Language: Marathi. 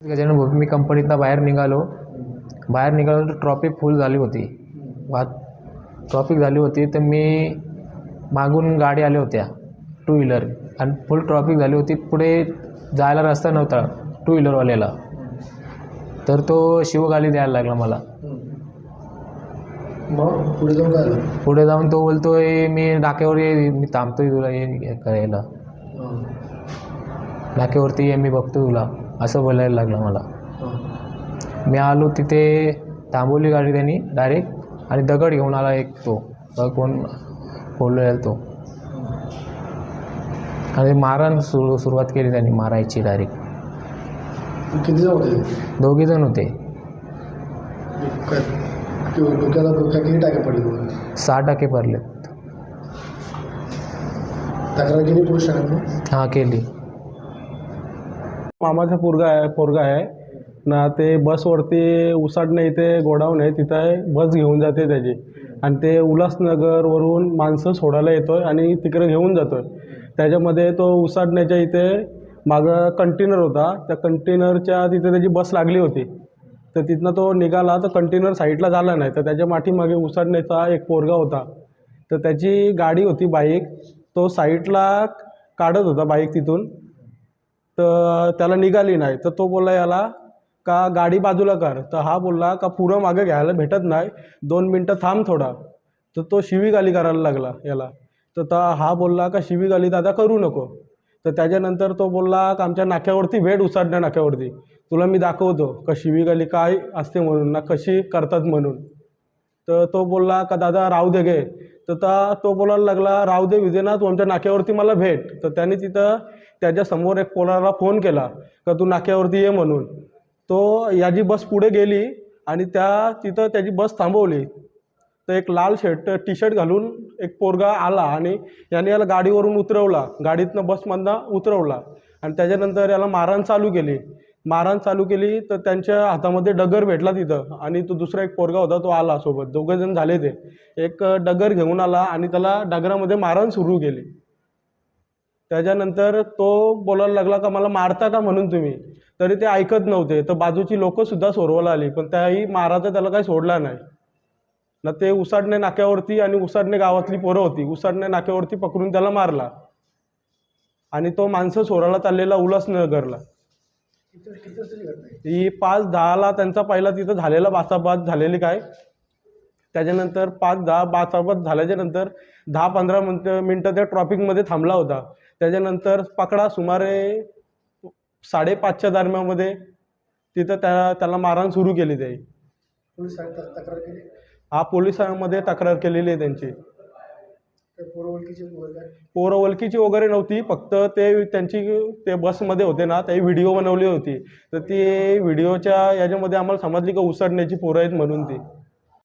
गजानन भाऊ मी कंपनीतनं बाहेर निघालो. बाहेर निघालो तर ट्रॉफिक फुल झाली होती. वाहत ट्रॉफिक झाली होती तर मी मागून गाडी आल्या होत्या टू व्हीलर आणि फुल ट्रॉफिक झाली होती. पुढे जायला रस्ता नव्हता टू व्हीलरवाल्याला तर तो शिवगाली द्यायला लागला मला. मग पुढे जाऊन काय झालं? पुढे जाऊन तो बोलतोय मी नाक्यावर ये मी थांबतोय तुला ये करायला. नाक्यावरती ये मी बघतो तुला. असं बोलायला लागला मला. हां मी आलो तिथे थांबवली गाडी त्यांनी डायरेक्ट आणि दगड घेऊन आला एक तो. कोण बोललेला तो. आणि मारण सुरू सुरुवात केली त्यांनी मारायची डायरेक्ट किती जण होते? दोघे जण होते. डोक्याला डोक्या किती टाके पडले तुम्हाला सहा टाके पडले तक्रार केली पोलीस ठाण्यात हां केली. मामाचा पोरगा आहे पोरगा आहे. ना ते बसवरती उसाडणे इथे गोडाऊन आहे. तिथं आहे बस घेऊन जाते त्याची. आणि ते उल्हासनगरवरून माणसं सोडायला येतो आहे आणि तिकडे घेऊन जातो आहे त्याच्यामध्ये तो उसाडण्याच्या इथे मागं कंटेनर होता. त्या कंटेनरच्या तिथे त्याची बस लागली होती. तर तिथनं तो निघाला तर कंटेनर साईडला झाला नाही. तर त्याच्या पाठीमागे उसाडण्याचा एक पोरगा होता. तर त्याची गाडी होती बाईक तो साईडला काढत होता बाईक तिथून. तर त्याला निघाली नाही. तर तो बोलला याला का गाडी बाजूला कर. तर हा बोलला का पुरं मागं घ्यायला भेटत नाही. दोन मिनटं थांब थोडा. तर तो शिवीगाली करायला लागला याला. तर ता हा बोलला का शिवीगाली दादा करू नको. तर त्याच्यानंतर तो बोलला का आमच्या नाक्यावरती भेट उसाडण्या नाक्यावरती. तुला मी दाखवतो का शिवीगाली काय असते म्हणून ना कशी करतात म्हणून. तर तो बोलला का दादा राहू दे गे. तर ता तो बोलायला लागला राहू दे विजेना तू आमच्या नाक्यावरती मला भेट. तर त्याने तिथं त्याच्यासमोर एक पोराला फोन केला का तू नाक्यावरती ये म्हणून. तो याची बस पुढे गेली आणि त्या तिथं त्याची बस थांबवली. तर एक लाल शर्ट टी शर्ट घालून एक पोरगा आला आणि याने याला गाडीवरून उतरवला. गाडीतनं बसमधनं उतरवला आणि त्याच्यानंतर याला मारहाण चालू केली. मारहाण चालू केली तर त्यांच्या हातामध्ये डगर भेटला तिथं आणि तो दुसरा एक पोरगा होता तो आला सोबत. दोघंजण झाले ते. एक डगर घेऊन आला आणि त्याला डगरामध्ये मारहाण सुरू केली. त्याच्यानंतर तो बोलायला लागला का मला मारता का म्हणून तुम्ही? तरी ते ऐकत नव्हते. तर बाजूची लोकंसुद्धा सोरवायला आली पण त्याही माराचा त्याला काही सोडला नाही. ना ते उसाडणे नाक्यावरती आणि उसाडणे गावातली पोरं होती. उसाडणे नाक्यावरती पकडून त्याला मारला. आणि तो माणसं सोराला चाललेला उल्हासनगरला. ही पाच दहाला त्यांचा पहिला तिथं झालेला बाचाबाच झालेली काय? त्याच्यानंतर पाच दहा बाचाबाच झाल्याच्यानंतर दहा पंधरा मिनटं मिनटं त्या ट्रॉफिकमध्ये थांबला होता. त्याच्यानंतर पकडा सुमारे साडेपाचच्या दरम्यानमध्ये तिथं त्या त्याला मारहाण सुरू केली केली? हा पोलिसांमध्ये तक्रार केलेली आहे त्यांची त्या पोरं ओळखीचे वगैरे काय पोरं ओळखीची वगैरे नव्हती फक्त ते त्यांची ते बसमध्ये होते ना ते व्हिडिओ बनवली होती. तर ती व्हिडिओच्या याच्यामध्ये आम्हाला समजली का उसडण्याची पोरं आहेत म्हणून ती.